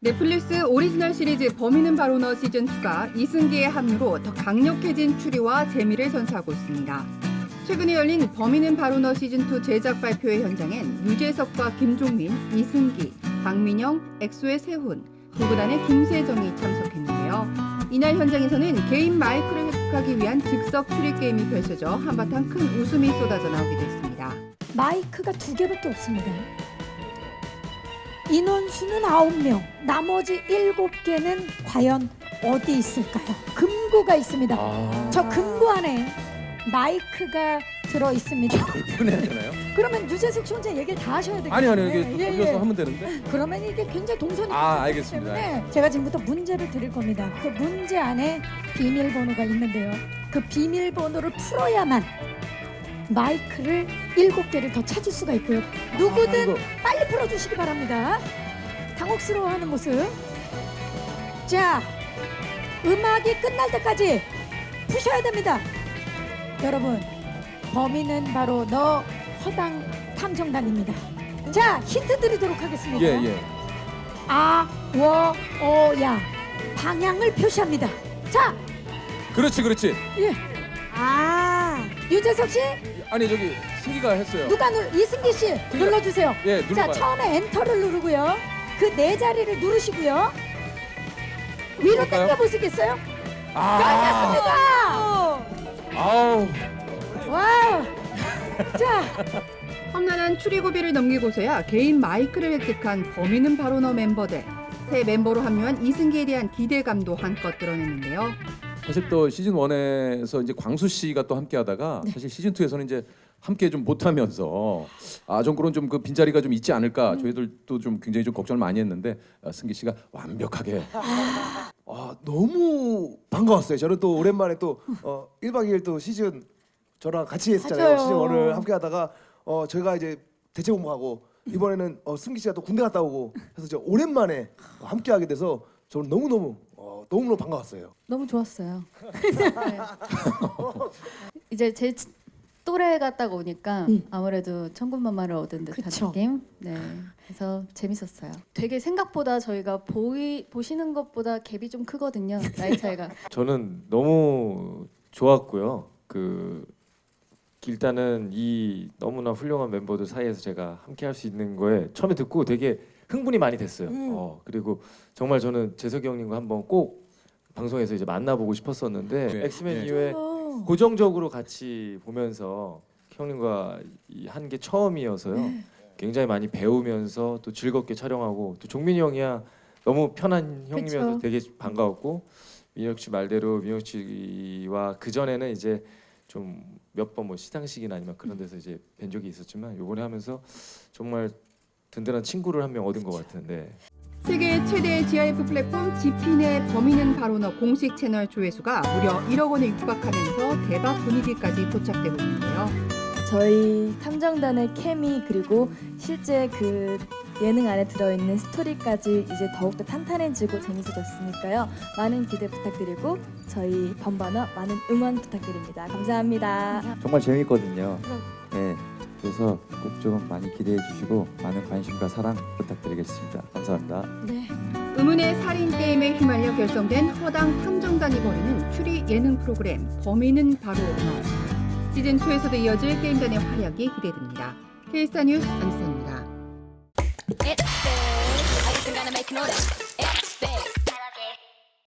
넷플릭스 오리지널 시리즈 범인은 바로 너 시즌 2가 이승기의 합류로 더 강력해진 추리와 재미를 선사하고 있습니다. 최근에 열린 범인은 바로 너 시즌 2 제작 발표회 현장엔 유재석과 김종민, 이승기, 박민영, 엑소의 세훈, 구구단의 김세정이 참석했는데요. 이날 현장에서는 개인 마이크를 획득하기 위한 즉석 추리 게임이 펼쳐져 한바탕 큰 웃음이 쏟아져 나오게 됐습니다. 마이크가 두 개밖에 없습니다. 인원수는 아홉 명, 나머지 일곱 개는 과연 어디 있을까요? 금고가 있습니다. 아. 저 금고 안에 마이크가 들어 있습니다. 보내야 되나요? 그러면 유재석 씨 혼자 얘기를 다 하셔야 되겠네요. 아니 아니 이게 예, 돌려서 예. 하면 되는데. 그러면 이게 굉장히 동선이 아, 알겠습니다. 때문에 제가 지금부터 문제를 드릴 겁니다. 그 문제 안에 비밀번호가 있는데요. 그 비밀번호를 풀어야만 마이크를 일곱 개를 더 찾을 수가 있고요. 누구든 아. 빨리 풀어주시기 바랍니다. 당혹스러워하는 모습. 자, 음악이 끝날 때까지 푸셔야 됩니다. 여러분, 범인은 바로 너 허당 탐정단입니다. 자, 힌트 드리도록 하겠습니다. 예 예. 아, 워, 어, 야. 방향을 표시합니다. 자, 그렇지 그렇지. 예. 아, 유재석 씨, 아니 저기 승기가 했어요. 누가 눌, 이승기 씨 눌러주세요. 예 자, 눌러봐요. 처음에 엔터를 누르고요. 그 네 자리를 누르시고요. 위로 볼까요? 당겨 보시겠어요? 아. 알겠습니다. 아우. 와우. 자, 험난한 추리고비를 넘기고서야 개인 마이크를 획득한 범인은 바로 너 멤버들. 새 멤버로 합류한 이승기에 대한 기대감도 한껏 드러냈는데요. 사실 또 시즌 1에서 이제 광수 씨가 또 함께 하다가 사실 시즌 2에서는 이제 함께 좀 못하면서 아 좀 그런 좀 그 빈자리가 좀 있지 않을까 저희들도 좀 굉장히 좀 걱정을 많이 했는데 아, 승기 씨가 완벽하게 아 너무 반가웠어요. 저는 또 오랜만에 또 어, 1박 2일 또 시즌 저랑 같이 했잖아요. 맞아요. 시즌 1을 함께 하다가 어 저희가 이제 대체 공부하고 이번에는 어, 승기 씨가 또 군대 갔다 오고 해서 저 오랜만에 함께 하게 돼서 저는 너무너무 어, 너무너무 반가웠어요. 너무 좋았어요. 네. 이제 제 치- 또래가 딱 오니까 음. 아무래도 천군만마를 얻은 듯한 그쵸. 느낌. 네. 그래서 재밌었어요. 되게 생각보다 저희가 보이 보시는 것보다 갭이 좀 크거든요. 나이 차이가. 저는 너무 좋았고요. 그 일단은 이 너무나 훌륭한 멤버들 사이에서 제가 함께 할 수 있는 거에 처음에 듣고 되게 흥분이 많이 됐어요. 음. 어, 그리고 정말 저는 재석이 형님과 한번 꼭 방송에서 이제 만나보고 싶었었는데 네. 엑스맨 네. 이후에 어, 고정적으로 같이 보면서 형님과 한 게 처음이어서요. 네. 굉장히 많이 배우면서 또 즐겁게 촬영하고 또 종민이 형이야 너무 편한 형님이어서 그쵸. 되게 반가웠고 민혁 씨 말대로 민혁 씨와 그 전에는 이제 좀 몇 번 뭐 시상식이나 아니면 그런 데서 이제 뵌 적이 있었지만 요번에 하면서 정말 든든한 친구를 한 명 얻은 것 같은데 세계 최대 GIF 플랫폼 지핀의 범인은 바로 너 공식 채널 조회수가 무려 1억 원에 육박하면서 대박 분위기까지 포착되고 있는데요. 저희 탐정단의 케미 그리고 실제 그 예능 안에 들어있는 스토리까지 이제 더욱더 탄탄해지고 재밌어졌으니까요. 많은 기대 부탁드리고 저희 범바너 많은 응원 부탁드립니다. 감사합니다. 정말 재밌거든요. 네, 그래서 꼭 좀 많이 기대해 주시고 많은 관심과 사랑 부탁드리겠습니다. 감사합니다. 네. 의문의 살인 게임에 휘말려 결성된 허당 탐정단이 벌이는 추리 예능 프로그램 범인은 바로 너. 시즌 2에서도 이어질 게임단의 활약이 기대됩니다. K스타 뉴스 안수입니다.